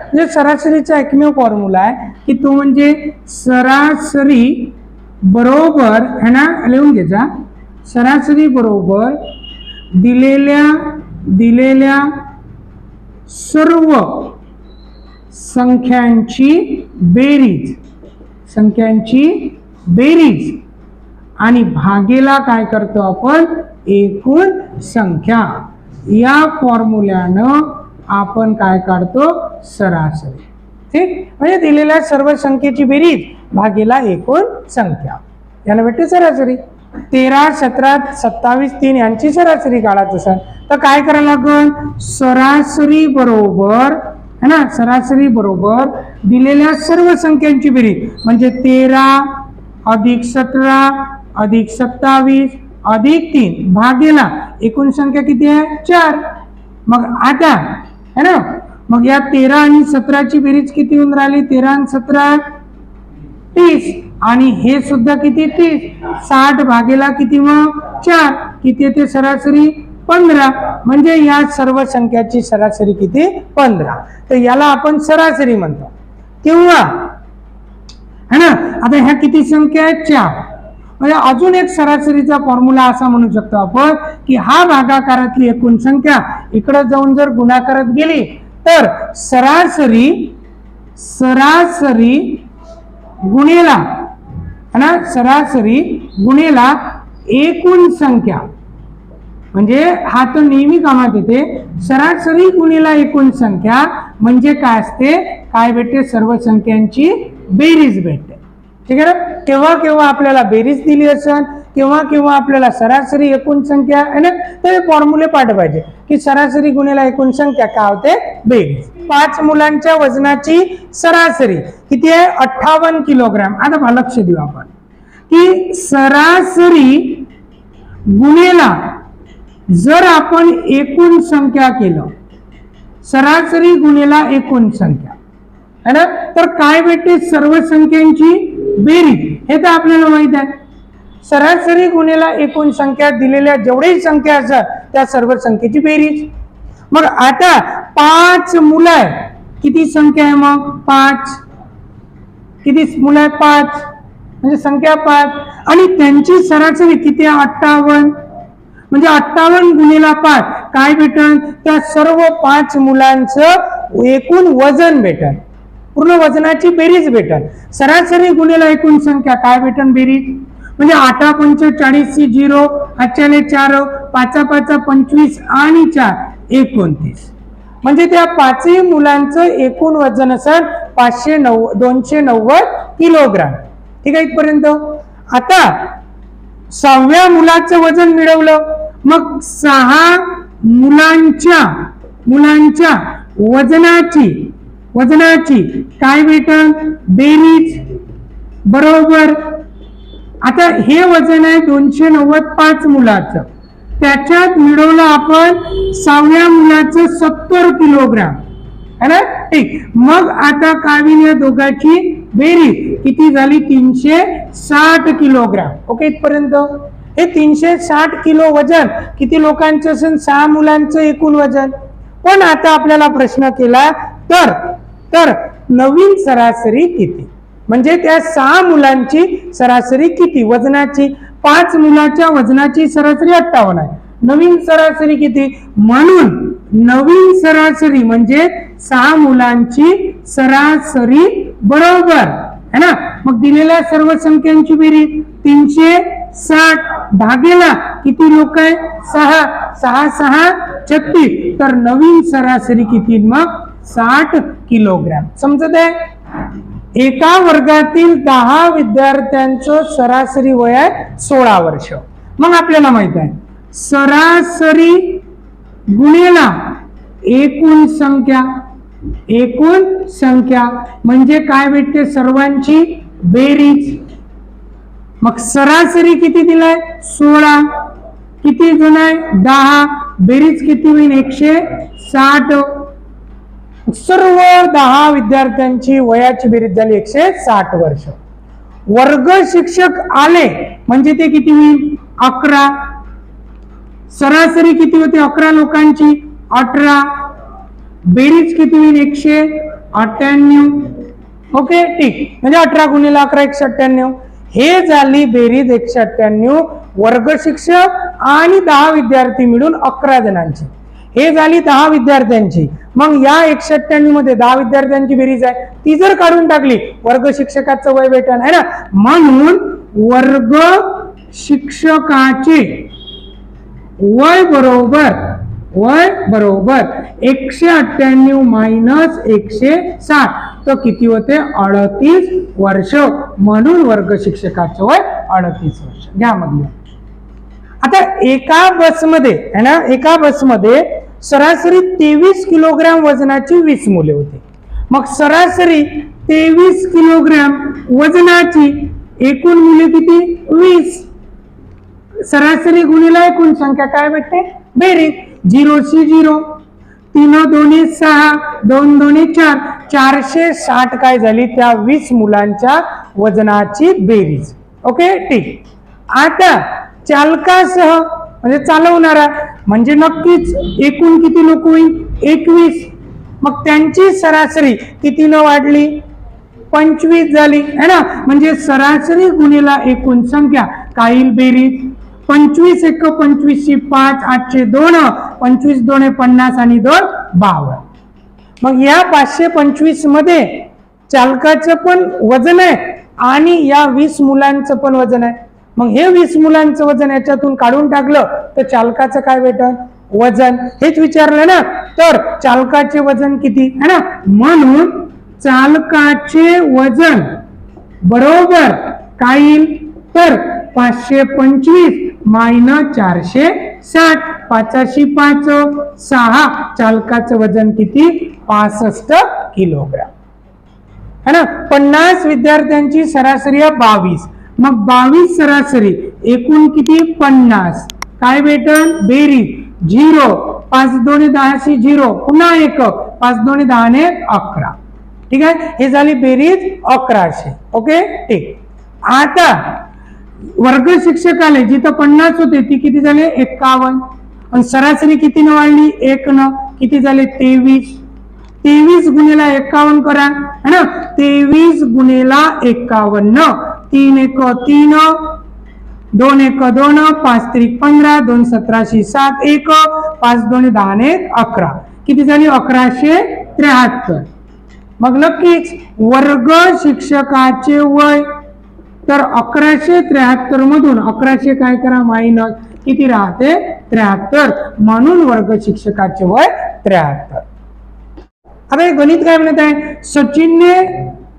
म्हणजे सरासरीचा एकमेव फॉर्म्युला आहे की तो म्हणजे सरासरी बरोबर है ना? लिहून घ्यायचा सरासरी बरोबर दिलेल्या दिलेल्या सर्व संख्यांची बेरीज. संख्यांची बेरीज. आणि भागेला काय करतो आपण? एकूण संख्या. या फॉर्म्युल्यानं आपण काय काढतो? सरासरी. ठीक? म्हणजे दिलेल्या सर्व संख्येची बेरीज भागेला एकूण संख्या. याला भेटते सरासरी. तेरा सतरा सत्तावीस तीन यांची सरासरी काढायचं असेल तर काय करावं लागेल? सरासरी बरोबर है ना? सरासरी बरोबर दिलेल्या सर्व संख्यांची बेरीज. म्हणजे तेरा अधिक सतरा अधिक सत्तावीस अधिक तीन. भागेला एकूण संख्या किती आहे? चार. मग आता है ना? मग या तेरा आणि सतराची बेरीज किती होऊन राहिली? तेरा आणि सतरा तीस. आणि हे सुद्धा किती? तीस. साठ भागेला किती मग? चार. किती येते सरासरी? पंधरा. म्हणजे या सर्व संख्याची सरासरी किती? पंधरा. तर याला आपण सरासरी म्हणतो. किंवा है ना? आता ह्या किती संख्या आहेत? चार. म्हणजे अजून एक सरासरीचा फॉर्म्युला असा म्हणू शकतो आपण की हा भागाकारातली एकूण संख्या इकडे जाऊन जर गुणाकारात गेली तर सरासरी सरासरी गुणेला ना? सरासरी गुणेला एकूण संख्या. म्हणजे हा तर नेहमी कामात येते. सरासरी गुणेला एकूण संख्या म्हणजे काय असते? काय भेटते? सर्व संख्यांची बेरीज भेटते. ठीक आहे ना? केव्हा केव्हा आपल्याला बेरीज दिली असेल केव्हा केव्हा आपल्याला सरासरी एकूण संख्या आहे ना? तर फॉर्म्युले पाठ पाहिजे की सरासरी गुणेला एकूण संख्या काय होते? बेरीज. पाच मुलांच्या वजनाची सरासरी किती आहे? अठ्ठावन्न किलोग्राम. आता लक्ष देऊ आपण. की सरासरी गुणेला जर आपण एकूण संख्या केलं सरासरी गुणेला एकूण संख्या है ना? तर काय भेटते? सर्व संख्यांची बेरीज हे तर आपल्याला माहीत आहे. सरासरी गुन्हेला एकूण संख्या दिलेल्या जेवढेही संख्या असतात त्या सर्व संख्येची बेरीज. मग आता पाच मुलं आहे किती संख्या आहे मग? पाच. किती मुलं आहे पाच. म्हणजे संख्या पाच. आणि त्यांची सरासरी किती आहे? अठ्ठावन्न. म्हणजे अठ्ठावन्न गुन्हेला पाच. काय भेटन? त्या सर्व पाच मुलांचं एकूण वजन भेटन. पूर्ण वजनाची बेरीज भेटल. सरासरी गुणेला एकूण संख्या काय भेटन बेरीज? म्हणजे आठा पंचेचाळीस झिरो आजच्याने चार पाचा पाचा पंचवीस आणि चार एकोणतीस. म्हणजे त्या पाचही मुलांचं एकूण वजन असेल पाचशे नव्व दोनशे नव्वद किलोग्राम. ठीक आहे इथपर्यंत? आता सहाव्या मुलाचं वजन मिळवलं. मग सहा मुलांच्या मुलांच्या वजनाची वजनाची काय भेटल बेरीज बरोबर. आता हे वजन आहे दोनशे नव्वद पाच मुलाचं. त्याच्यात मिळवलं आपण सहाव्या मुलाचं सत्तर किलोग्राम. है ना? ठीक. मग आता कावीन या दोघांची बेरीज किती झाली? तीनशे साठ किलोग्राम. ओके इथपर्यंत? हे तीनशे साठ किलो वजन किती लोकांचं असेल? सहा मुलांचं एकूण वजन. पण आता आपल्याला प्रश्न केला तर तर नवीन सरासरी किती? म्हणजे त्या सहा मुलांची सरासरी किती? वजनाची. पाच मुलाच्या वजनाची सरासरी अठ्ठावन्न आहे. नवीन सरासरी किती? म्हणून नवीन सरासरी म्हणजे सहा मुलांची सरासरी बरोबर. है ना? मग दिलेल्या सर्व संख्यांची बेरीज. तीनशे साठ भागेला किती लोक आहे सहा. सहा सहा छत्तीस. तर नवीन सरासरी किती? मग साठ किलोग्रॅम. समजत आहे? एका वर्गातील दहा विद्यार्थ्यांचं सरासरी वय आहे सोळा वर्ष. मग आपल्याला माहीत आहे सरासरी गुणेला एकूण संख्या एकूण संख्या म्हणजे काय भेटते सर्वांची? बेरीज. मग सरासरी किती दिलाय? सोळा. किती जण आहे? दहा. बेरीज किती होईल? एकशे साठ. सर्व दहा विद्यार्थ्यांची वयाची बेरीज झाली एकशे साठ वर्ष. वर्ग शिक्षक आले म्हणजे ते किती होईल? अकरा. सरासरी किती होते? अकरा लोकांची. अठरा. बेरीज किती होईल? एकशे अठ्ठ्याण्णव. ओके? ठीक. म्हणजे अठरा गुणिला अकरा एकशे अठ्ठ्याण्णव. हे झाली बेरीज एकशे अठ्ठ्याण्णव. वर्ग शिक्षक आणि दहा विद्यार्थी मिळून अकरा जणांची. हे झाली दहा विद्यार्थ्यांची. मग या एकशे अठ्ठ्याण्णवमध्ये दहा विद्यार्थ्यांची बेरीज आहे. ती जर काढून टाकली वर्ग शिक्षकाचं वय भेटण आहे ना? म्हणून वर्ग शिक्षकाचे वय बरोबर वय बरोबर एकशे अठ्ठ्याण्णव मायनस एकशे साठ. तर किती होते? अडतीस वर्ष. म्हणून वर्ग शिक्षकाचं वय अडतीस वर्ष. घ्या मधलं. आता एका बसमध्ये है ना? एका बसमध्ये सरासरी तेवीस किलोग्रॅम वजनाची वीस मुले होती. मग सरासरी तेवीस किलोग्रॅम वजनाची एकूण मुले किती? वीस. सरासरी गुणीला एकूण संख्या काय भेटते? बेरीज झिरोशी झिरो. तीन दोन्ही सहा दोन दोन्ही चार चारशे साठ काय झाली? त्या वीस मुलांच्या वजनाची बेरीज. ओके ठीक. आता चालकासह म्हणजे चालवणारा. म्हणजे नक्कीच एकूण किती लोक होईल? एकवीस. मग त्यांची सरासरी कितीनं वाढली? पंचवीस झाली. है ना? म्हणजे सरासरी गुन्हेला एकूण संख्या. काहील बेरीज? पंचवीस एक पंचवीसशे पाच आठशे दोन पंचवीस दोन पन्नास आणि दोन बावन्न. मग या पाचशे पंचवीसमध्ये चालकाचं पण वजन आहे आणि या वीस मुलांचं पण वजन आहे. मग हे वीस मुलांचं वजन याच्यातून काढून टाकलं तर चालकाचं काय भेटल वजन. हेच विचारलं ना तर चालकाचे वजन किती? है ना? म्हणून चालकाचे वजन बरोबर काय येईल? तर पाचशे पंचवीस मायनस चारशे साठ. पाचाशी पाच सहा. चालकाचं वजन किती? पासष्ट किलोग्राम. है ना? पन्नास विद्यार्थ्यांची सरासरी बावीस. मग बावीस सरासरी एकूण किती? पन्नास. काय भेटल बेरीज. झिरो. पाच दोन्ही दहाशी झिरो. पुन्हा एक. पाच दोन्ही दहाने अकरा. ठीक आहे? हे झाली बेरीज अकराशे. ओके? ठीक. आता वर्ग शिक्षकाले जिथं पन्नास होते ती किती झाले? एक्कावन्न आणि सरासरी किती न वाढली? एक न. किती झाले? तेवीस. तेवीस गुन्हेला एक्कावन्न करा. है ना? तेवीस गुणेला एक्कावन्न तीन एक तीन दोन एक दोन पाच त्रिक पंधरा दोन सतराशे सात एक पाच दोन दहा ने अकरा. किती झाली? अकराशे त्र्याहत्तर. मग नक्कीच वर्ग शिक्षकाचे वय. तर अकराशे त्र्याहत्तर मधून अकराशे काय करा? मायनस. किती राहते? त्र्याहत्तर. म्हणून वर्ग शिक्षकाचे वय त्र्याहत्तर. आता गणित काय म्हणत आहे? सचिनने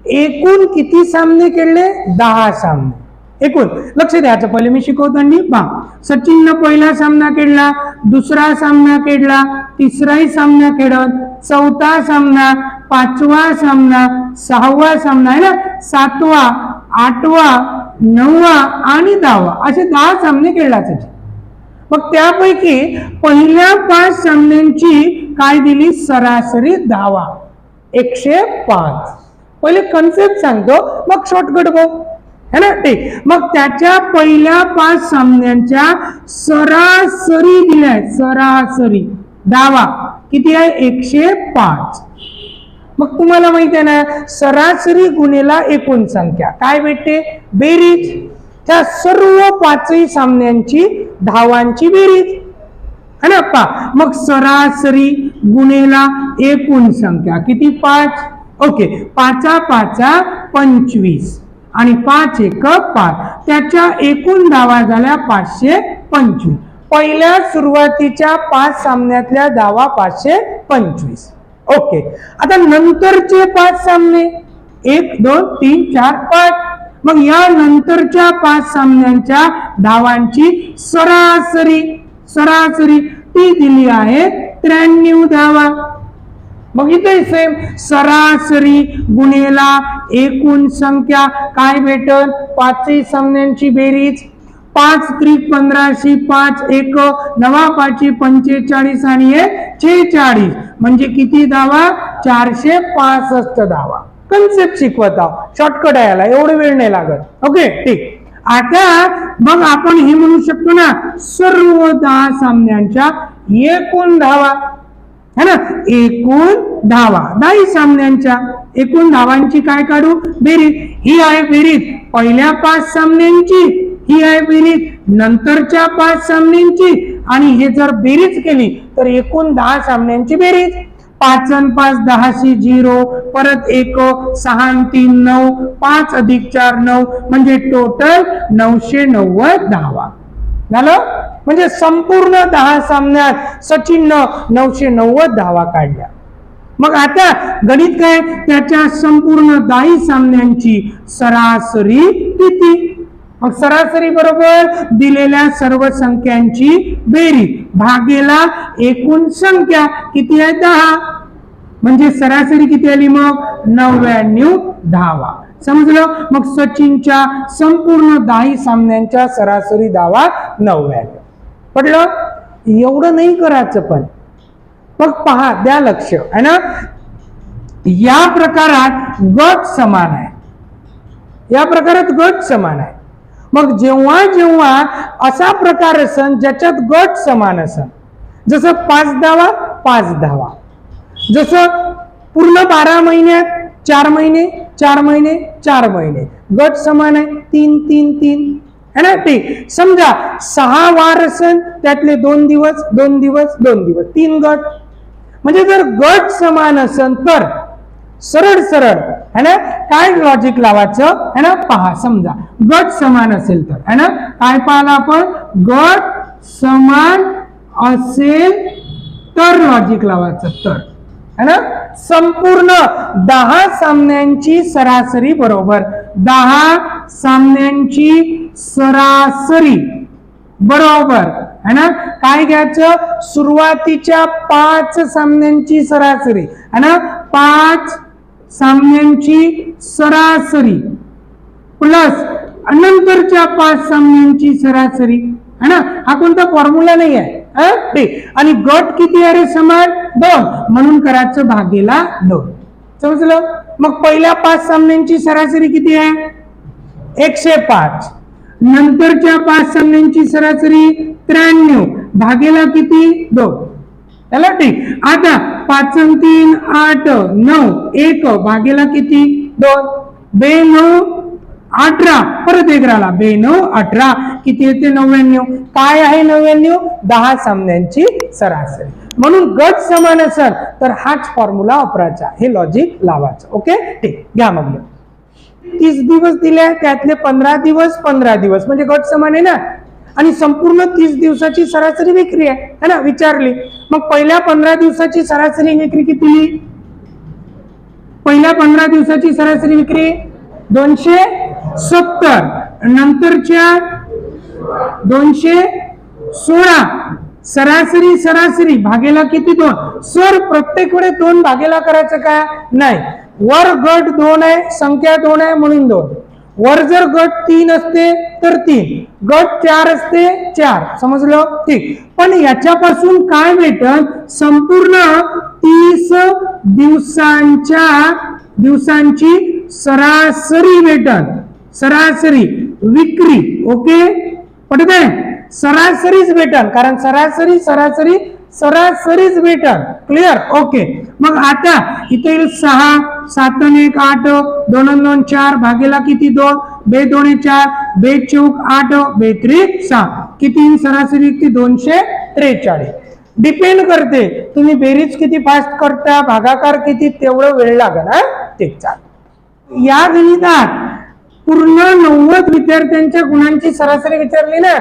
एकूण किती सामने खेळले? दहा सामने. एकूण. लक्ष द्यायचं पहिले मी शिकवताना पहा. सचिननं पहिला सामना खेळला दुसरा सामना खेळला तिसराही सामना खेळत चौथा सामना पाचवा सामना सहावा सामना आहे ना? सातवा आठवा नववा आणि दहावा. असे दहा सामने खेळला सचिन. मग त्यापैकी पहिल्या पाच सामन्यांची काय दिली? सरासरी धावा एकशे पाच. पहिले कन्सेप्ट सांगतो मग शॉर्टकट गो है ना? ठीक. मग त्याच्या पहिल्या पाच सामन्यांच्या सरासरी दिल्या सरासरी. धावा किती आहे? एकशे पाच. मग तुम्हाला माहिती आहे ना सरासरी गुणेला एकूण संख्या. काय भेटते? बेरीज. त्या सर्व पाचही सामन्यांची धावांची बेरीज. है ना? पा मग सरासरी गुन्हेला एकूण संख्या. किती? पाच. ओके पाचा पाचा पंचवीस. आणि पाच एक पाच. त्याच्या एकूण धावा झाल्या पाचशे पंचवीस. पहिल्या सुरुवातीच्या पाच सामन्यातल्या धावा पाचशे पंचवीस. ओके आता नंतरचे पाच सामने. एक दोन तीन चार पाच. मग या नंतरच्या पाच सामन्यांच्या धावांची सरासरी सरासरी ती दिली आहे त्र्याण्णव धावा. मग इथे सेम सरासरी गुणेला एकूण संख्या काय भेटल? पाचही सामन्यांची बेरीज. पाच त्रिक पंधराशे पाच एक नवा पाचशे पंचेचाळीस आणि एक छेचाळीस म्हणजे किती धावा? चारशे पासष्ट धावा. कन्सेप्ट शिकवत आहोत. शॉर्टकट यायला एवढं वेळ नाही लागत. ओके ठीक. आता मग आपण हे म्हणू शकतो ना सर्व दहा सामन्यांच्या एकूण धावा. है ना? एकूण धावा. दाही सामन्यांच्या एकूण धावांची काय काढू? बेरीज. ही आहे बेरीज. पहिल्या पाच सामन्यांची ही आहे बेरीज. नंतरच्या पाच सामन्यांची. आणि हे जर बेरीज केली तर एकूण दहा सामन्यांची बेरीज. पाच अन पाच दहाशे झिरो. परत एक सहा तीन नऊ. पाच अधिक चार नऊ. म्हणजे टोटल नऊशे नव्वद धावा. झालं? म्हणजे संपूर्ण दहा सामन्यात सचिननं नऊशे नव्वद धावा काढल्या. मग आता गणित काय? त्याच्या संपूर्ण दाही सामन्यांची सरासरी किती? मग सरासरी बरोबर दिलेल्या सर्व संख्यांची बेरीज. भागेला एकूण संख्या किती आहे? दहा. म्हणजे सरासरी किती आली मग? नव्याण्णव धावा. समजलं? मग सचिनच्या संपूर्ण दाही सामन्यांच्या सरासरी धावा नव्याण्णव पडलं एवढं नाही करायचं पण. मग पहा द्या लक्ष है ना? या प्रकारात गट समान आहे. या प्रकारात गट समान आहे. मग जेव्हा जेव्हा असा प्रकार असन ज्याच्यात गट समान असन जसं पाच धावा पाच धावा. जसं पूर्ण बारा महिन्यात चार महिने चार महिने चार महिने. गट समान आहे तीन तीन तीन. है ना? ते समजा सहा वार असन त्यातले दोन दिवस दोन दिवस दोन दिवस. तीन गट. म्हणजे जर गट समान असन तर सरळ सरळ. है ना? काय लॉजिक लावायचं? है ना? पहा समजा. गट समान असेल तर. है ना? काय पाहिलं आपण? गट समान असेल तर लॉजिक लावायचं. तर है ना? संपूर्ण दहा सामन्यांची सरासरी बरोबर. दहा सामन्यांची सरासरी बरोबर. है ना? काय घ्यायचं? सुरुवातीच्या पाच सामन्यांची सरासरी. है ना? पाच सामन्यांची सरासरी. प्लस नंतरच्या पाच सामन्यांची सरासरी. है ना? हा कोणता फॉर्म्युला नाही आहे. आणि गट किती आहे रे समान दोन. म्हणून कराचं भागेला दोन. समजलं? मग पहिल्या पाच सामन्यांची सरासरी किती आहे? एकशे पाच. नंतरच्या पाच सामन्यांची सरासरी त्र्याण्णव. भागेला किती? दोन. त्याला ठीक. आता पाच तीन आठ नऊ एक भागेला किती? दोन. बे नऊ अठरा. परत एक राहिला. बे नऊ अठरा. किती येते? नव्याण्णव. काय आहे नव्याण्णव? दहा सामन्यांची सरासरी. म्हणून गट समान असेल तर हाच फॉर्म्युला वापरायचा. हे लॉजिक लावायचं. ओके ठीक. घ्या मग. तीस दिवस दिले त्यातले पंधरा दिवस पंधरा दिवस. म्हणजे गट समान आहे ना? आणि संपूर्ण तीस दिवसाची सरासरी विक्री आहे. है ना? विचारली. मग पहिल्या पंधरा दिवसाची सरासरी विक्री किती? पहिल्या पंधरा दिवसाची सरासरी विक्री दोनशे सत्तर. नंतरच्या दोनशे सोळा. सरासरी सरासरी. भागेला किती दोन? सर प्रत्येक वेळे दोन भागेला करायचं का? नाही. वर गट दोन आहे संख्या दोन आहे म्हणून दोन. वर जर गट तीन असते तर तीन. गट चार असते चार. समजलं? ठीक. पण याच्यापासून काय भेटल? संपूर्ण तीस दिवसांच्या दिवसांची सरासरी भेटल. सरासरी विक्री ओके? पटत आहे सरासरीच भेटल कारण सरासरी सरासरी सरासरीच भेटल क्लिअर ओके मग आता इथे येईल सहा सात एक आठ दोन दोन चार भागेला किती दोन? बे दोन चार बे चौक आठ बे त्रिक सहा. किती सरासरी किती दोनशे त्रेचाळीस. डिपेंड करते तुम्ही बेरीज किती फास्ट करता भागाकार किती तेवढं वेळ लागणार ते चाल या गणितात पूर्ण नव्वद विद्यार्थ्यांच्या गुणांची सरासरी विचारली ना.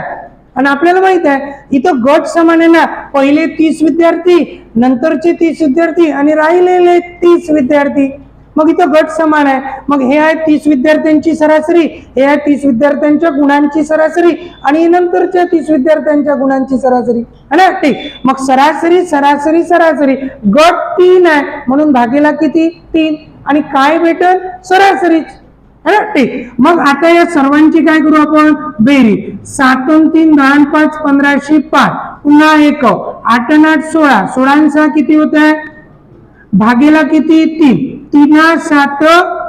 आणि आपल्याला माहीत आहे इथं गट समान आहे ना. पहिले तीस विद्यार्थी नंतरचे तीस विद्यार्थी आणि राहिलेले तीस विद्यार्थी. मग इथं गट समान आहे. मग हे आहे तीस विद्यार्थ्यांची सरासरी हे आहे तीस विद्यार्थ्यांच्या गुणांची सरासरी आणि नंतरच्या तीस विद्यार्थ्यांच्या गुणांची सरासरी. है ना? ठीक. मग सरासरी सरासरी सरासरी. गट तीन आहे. म्हणून भागेला किती? तीन. आणि काय भेटल? सरासरीच. ठीक. मग आता या सर्वांची काय करू आपण? बेरी. सातून तीन दहा पाच पंधराशे पाच. पुन्हा एक. आठ आठ सोळा. सोळांचा किती होत आहे भागेला किती? तीन. तिना सात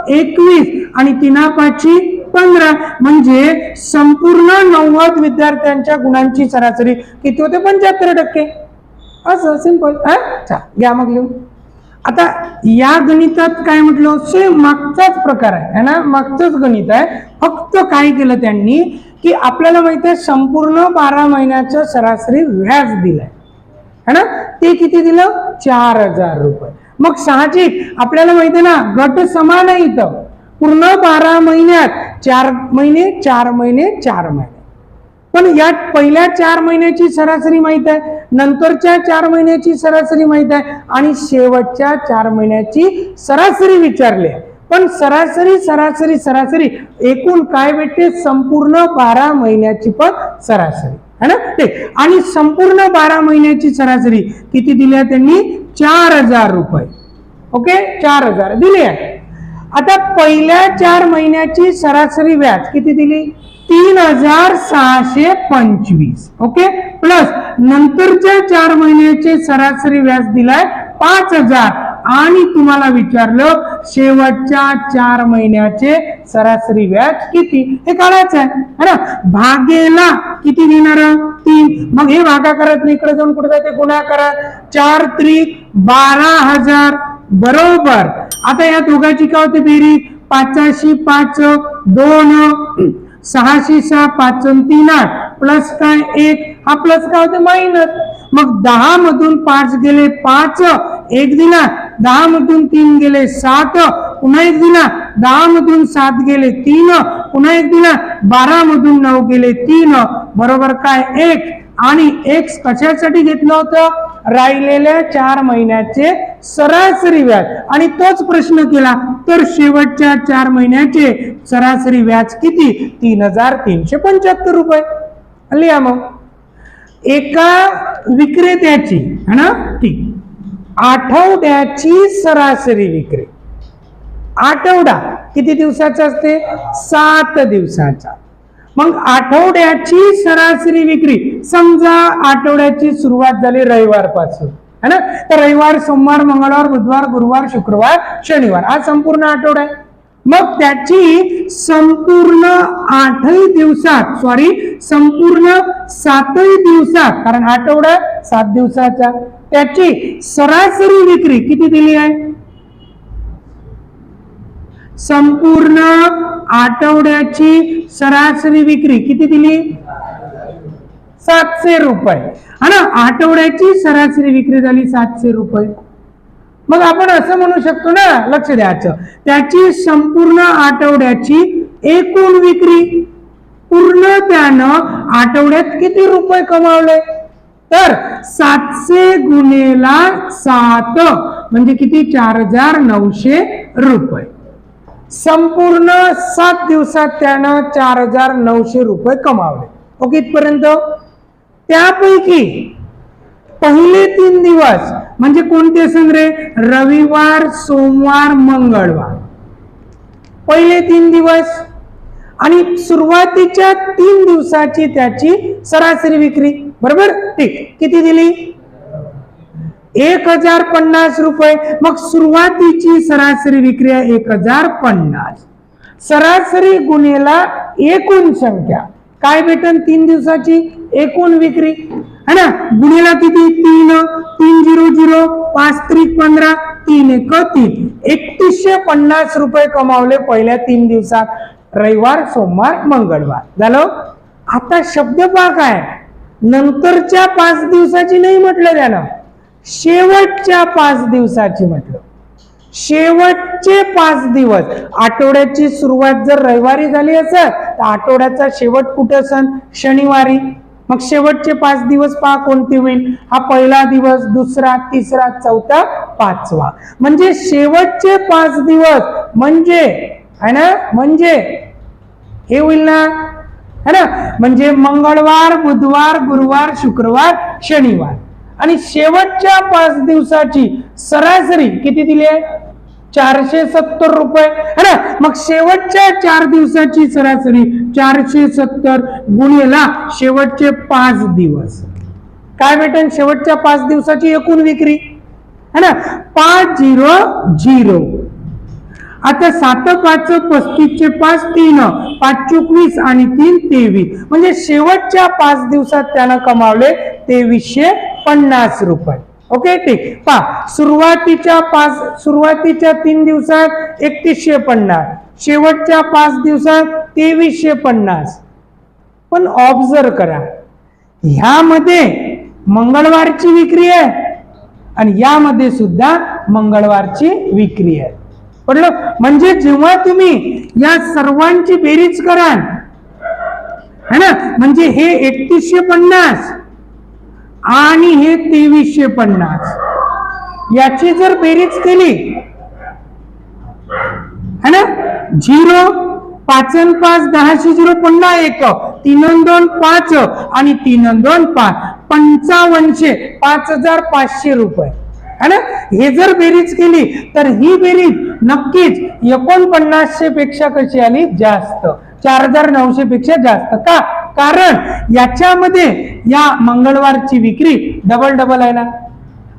एकवीस. आणि तिना पाचशे पंधरा. म्हणजे संपूर्ण नव्वद विद्यार्थ्यांच्या गुणांची सरासरी किती होते? पंच्याहत्तर टक्के. असं सिंपल अच्छा घ्या मग लिहून. आता या गणितात काय म्हटलं सेम मागचाच प्रकार आहे है ना? मागचंच गणित आहे. फक्त काय केलं त्यांनी? की आपल्याला माहीत आहे संपूर्ण बारा महिन्याचं सरासरी व्याज दिलंय. है ना? ते किती दिलं? चार हजार रुपये. मग साहजिक आपल्याला माहिती आहे ना गट समान आहे इथं. पूर्ण बारा महिन्यात चार महिने चार महिने चार महिने. पण यात पहिल्या चार महिन्याची सरासरी माहीत आहे नंतरच्या चार महिन्याची सरासरी माहीत आहे आणि शेवटच्या चार महिन्याची सरासरी विचारली. आहे पण सरासरी सरासरी सरासरी एकूण काय भेटते? संपूर्ण बारा महिन्याची पण सरासरी. है ना? ते आणि संपूर्ण बारा महिन्याची सरासरी किती दिली आहे त्यांनी? चार हजार रुपये. ओके? चार हजार दिले आहे. आता पहिल्या चार महिन्याची सरासरी व्याज किती दिली? तीन हजार सहाशे पंचवीस. ओके प्लस नंतरच्या चार महिन्याचे सरासरी व्याज दिलाय पाच हजार. आणि तुम्हाला विचारलं शेवटच्या चार महिन्याचे सरासरी व्याज किती? हे काढायचं आहे. है ना? भागेला किती देणार? तीन. मग हे भागाकारात इकडे जाऊन कुठे जाते? गुणाकारात चार त्रिक बारा हजार. बरोबर. आता या दोघांची काय होते बेरीज? पाचाशी पाच दोन. सहाशे सहा पाच तीन आठ प्लस काय? एक. हा प्लस काय होते? मायनस. मग दहा मधून पाच गेले पाच. एक दिला. दहा मधून तीन गेले सात. पुन्हा एक दिला. दहा मधून सात गेले तीन. पुन्हा एक दिला. बारा मधून नऊ गेले तीन. बरोबर काय? एक. आणि एक्स कशासाठी घेतलं होतं? राहिलेल्या चार महिन्याचे सरासरी व्याज. आणि तोच प्रश्न केला तर शेवटच्या चार महिन्याचे सरासरी व्याज किती? तीन हजार तीनशे पंच्याहत्तर रुपये. लिहा मग. एका विक्रेत्याची है ना? ठीक. आठवड्याची सरासरी विक्री. आठवडा किती दिवसाचा असते? सात दिवसाचा. मग आठवड्याची सरासरी विक्री समजा आठवड्याची सुरुवात झाली रविवारपासून. है ना? तर रविवार सोमवार मंगळवार बुधवार गुरुवार शुक्रवार शनिवार. हा संपूर्ण आठवडा आहे. मग त्याची संपूर्ण आठही दिवसात सॉरी संपूर्ण सातही दिवसात कारण आठवडा सात दिवसाचा. त्याची सरासरी विक्री किती दिली आहे? संपूर्ण आठवड्याची सरासरी विक्री किती दिली? सातशे रुपये. आणि आठवड्याची सरासरी विक्री झाली सातशे रुपये. मग आपण असं म्हणू शकतो ना लक्ष द्यायचं त्याची संपूर्ण आठवड्याची एकूण विक्री. पूर्ण त्यानं आठवड्यात किती रुपये कमावले? तर सातशे गुणेला सात म्हणजे किती? चार हजार नऊशे रुपये. संपूर्ण सात दिवसात त्यानं चार हजार नऊशे रुपये कमावले. ओके इथपर्यंत? त्यापैकी पहिले तीन दिवस म्हणजे कोणते संग्रह रविवार सोमवार मंगळवार. पहिले तीन दिवस आणि सुरुवातीच्या तीन दिवसाची त्याची सरासरी विक्री. बरोबर? ठीक. किती दिली? एक हजार पन्नास रुपये. मग सुरुवातीची सरासरी विक्री आहे एक हजार पन्नास. सरासरी गुन्हेला एकूण संख्या. काय भेटन तीन दिवसाची? एकूण विक्री. है ना? गुणीला किती? तीन तीन झिरो झिरो पाच त्रिक पंधरा तीन एक तीन. एकतीसशे पन्नास रुपये कमावले पहिल्या तीन दिवसात. रविवार सोमवार मंगळवार. झालं? आता शब्द पा काय नंतरच्या पाच दिवसाची नाही म्हटलं त्यानं. शेवटच्या पाच दिवसाची म्हटलं. शेवटचे पाच दिवस. आठवड्याची सुरुवात जर रविवारी झाली असेल तर आठवड्याचा शेवट कुठं सण? शनिवारी. मग शेवटचे पाच दिवस पहा कोणते होईल. हा पहिला दिवस दुसरा तिसरा चौथा पाचवा. म्हणजे शेवटचे पाच दिवस म्हणजे है ना? म्हणजे हे होईल ना? है ना? म्हणजे मंगळवार बुधवार गुरुवार शुक्रवार शनिवार. आणि शेवटच्या पाच दिवसाची सरासरी किती दिली आहे? चारशे सत्तर रुपये. है ना? मग शेवटच्या चार दिवसाची सरासरी चारशे सत्तर गुणेला शेवटचे पाच दिवस. काय भेटेल शेवटच्या पाच दिवसाची एकूण विक्री? है ना? पाच झिरो झिरो. आता सात पाच पस्तीसचे पाच तीन पाच चोवीस आणि तीन तेवीस. म्हणजे शेवटच्या पाच दिवसात त्यानं कमावले तेवीसशे पन्नास रुपये. ओके ठीक. पहा सुरुवातीच्या पाच सुरुवातीच्या तीन दिवसात एकतीसशे पन्नास. शेवटच्या पाच दिवसात तेवीसशे पन्नास. पण ऑब्झर्व करा. ह्यामध्ये मंगळवारची विक्री आहे आणि यामध्ये सुद्धा मंगळवारची विक्री आहे. पडलं? म्हणजे जेव्हा तुम्ही या सर्वांची बेरीज कराल है ना? म्हणजे हे एकतीसशे पन्नास. आणि हे तेवीसशे पन्नास. याची जर बेरीज केली है ना? झिरो पाच पाच दहाशे झिरो पुन्हा एक. तीन दोन पाच. आणि तीन दोन पाच. पंचावनशे पाच हजार पाचशे रुपये. है ना? हे जर बेरीज केली तर ही बेरीज नक्कीच एकोणपन्नासशे पेक्षा कशी आली? जास्त. चार हजार नऊशे पेक्षा जास्त. का? कारण याच्यामध्ये या मंगळवारची विक्री डबल डबल आहे ना.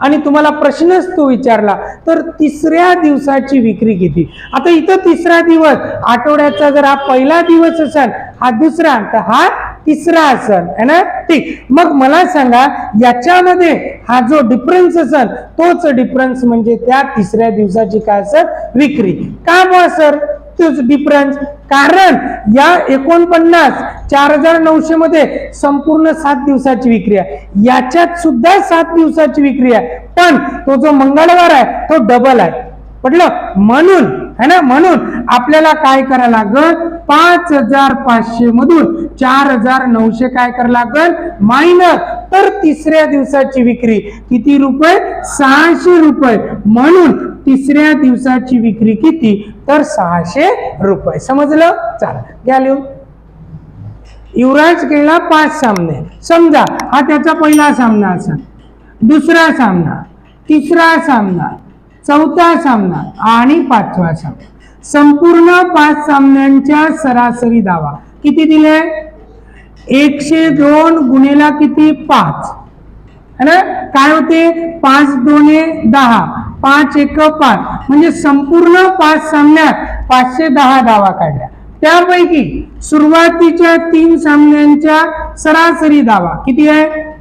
आणि तुम्हाला प्रश्नच तो विचारला तर तिसऱ्या दिवसाची विक्री किती? आता इथं तिसरा दिवस आठवड्याचा जर हा पहिला दिवस असेल हा दुसरा तर हा तिसरा असेल है ना? ठीक. मग मला सांगा याच्यामध्ये हा जो डिफरन्स असेल तोच डिफरन्स म्हणजे त्या तिसऱ्या दिवसाची काय असेल? विक्री. का बुवा सर इतकंच डिफरन्स कारण या एकोणपन्नास चार हजार नऊशे मध्ये संपूर्ण सात दिवसाची विक्री आहे. याच्यात सुद्धा सात दिवसाची विक्री आहे. पण तो जो मंगळवार आहे तो डबल आहे. म्हटलं म्हणून है ना? म्हणून आपल्याला काय करा लागल? पाच हजार पाचशे मधून चार हजार नऊशे काय करावं लागल? मायनस तर तिसऱ्या दिवसाची विक्री किती रुपये? सहाशे रुपये. म्हणून तिसऱ्या दिवसाची विक्री किती? तर सहाशे रुपये. समजलं? चला घ्या लिहून. युवराज खेळला पाच सामने. समजा हा त्याचा पहिला सामना असा. दुसरा सामना. तिसरा सामना. चौथा सामना आणि पाचवा सामना. संपूर्ण पाच सामन्यांच्या सरासरी दावा किती दिले एकशे दोन गुन्हेला किती? पाच. है ना? काय होते? पाच दोने दहा. पाच एक पाच. म्हणजे संपूर्ण पाच सामन्यात पाचशे दहा धावा काढल्या. त्यापैकी सुरुवातीच्या तीन सामन्यांच्या सरासरी धावा किती आहे?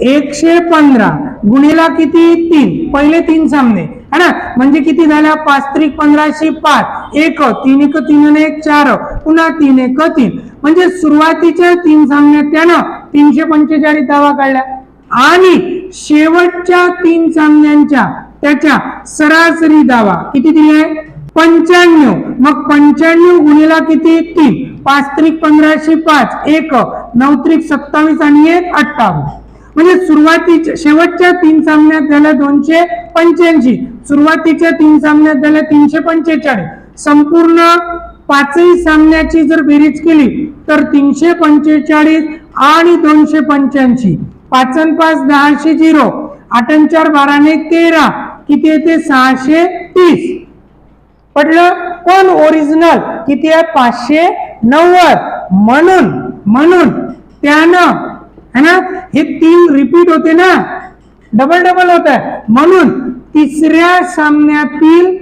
एकशे पंधरा. गुन्हेला किती? तीन. पहिले तीन सामने. है ना? म्हणजे किती झाल्या? पाच. त्रिक पंधराशे पाच. एक. तीन एक तीन एक चार. पुन्हा तीन एक तीन. म्हणजे सुरुवातीच्या तीन सामन्यात त्यानं तीनशे पंचेचाळीस धावा काढल्या. आणि शेवटच्या तीन सामन्यांच्या त्याच्या सरासरी धावा किती दिले पंच्याण्णव. मग पंच्याण्णव गुन्हेला किती? तीन. पाच. त्रिक पंधराशे पाच. एक. नऊ. त्रिक सत्तावीस आणि एक अठ्ठावन्न म्हणजे सुरुवातीच्या शेवटच्या तीन सामन्यात झाल्या दोनशे पंच्याऐंशी सुरुवातीच्या तीन सामन्यात झाल्या तीनशे पंचेचाळीस. संपूर्ण पाचही सामन्याची जर बेरीज केली तर तीनशे पंचेचाळीस आणि दोनशे पंच्याऐंशी. पाचन पाच दहाशे झिरो आठन चार बाराने तेरा किती येते? सहाशे तीस. पडलं कोण ओरिजिनल किती आहे? पाचशे नव्वद. म्हणून म्हणून त्यानं है ना? हे तीन रिपीट होते ना डबल डबल होत आहे म्हणून तिसऱ्या सामन्यातील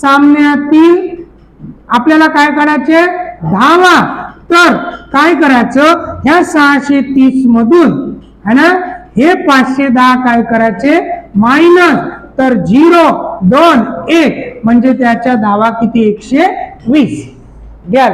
सामन्यातील आपल्याला काय करायचे? धावा. तर काय करायचं? ह्या सहाशे तीस मधून है ना? हे पाचशे दहा काय करायचे? मायनस तर झिरो दोन एक. म्हणजे त्याच्या धावा किती? एकशे वीस. घ्याल.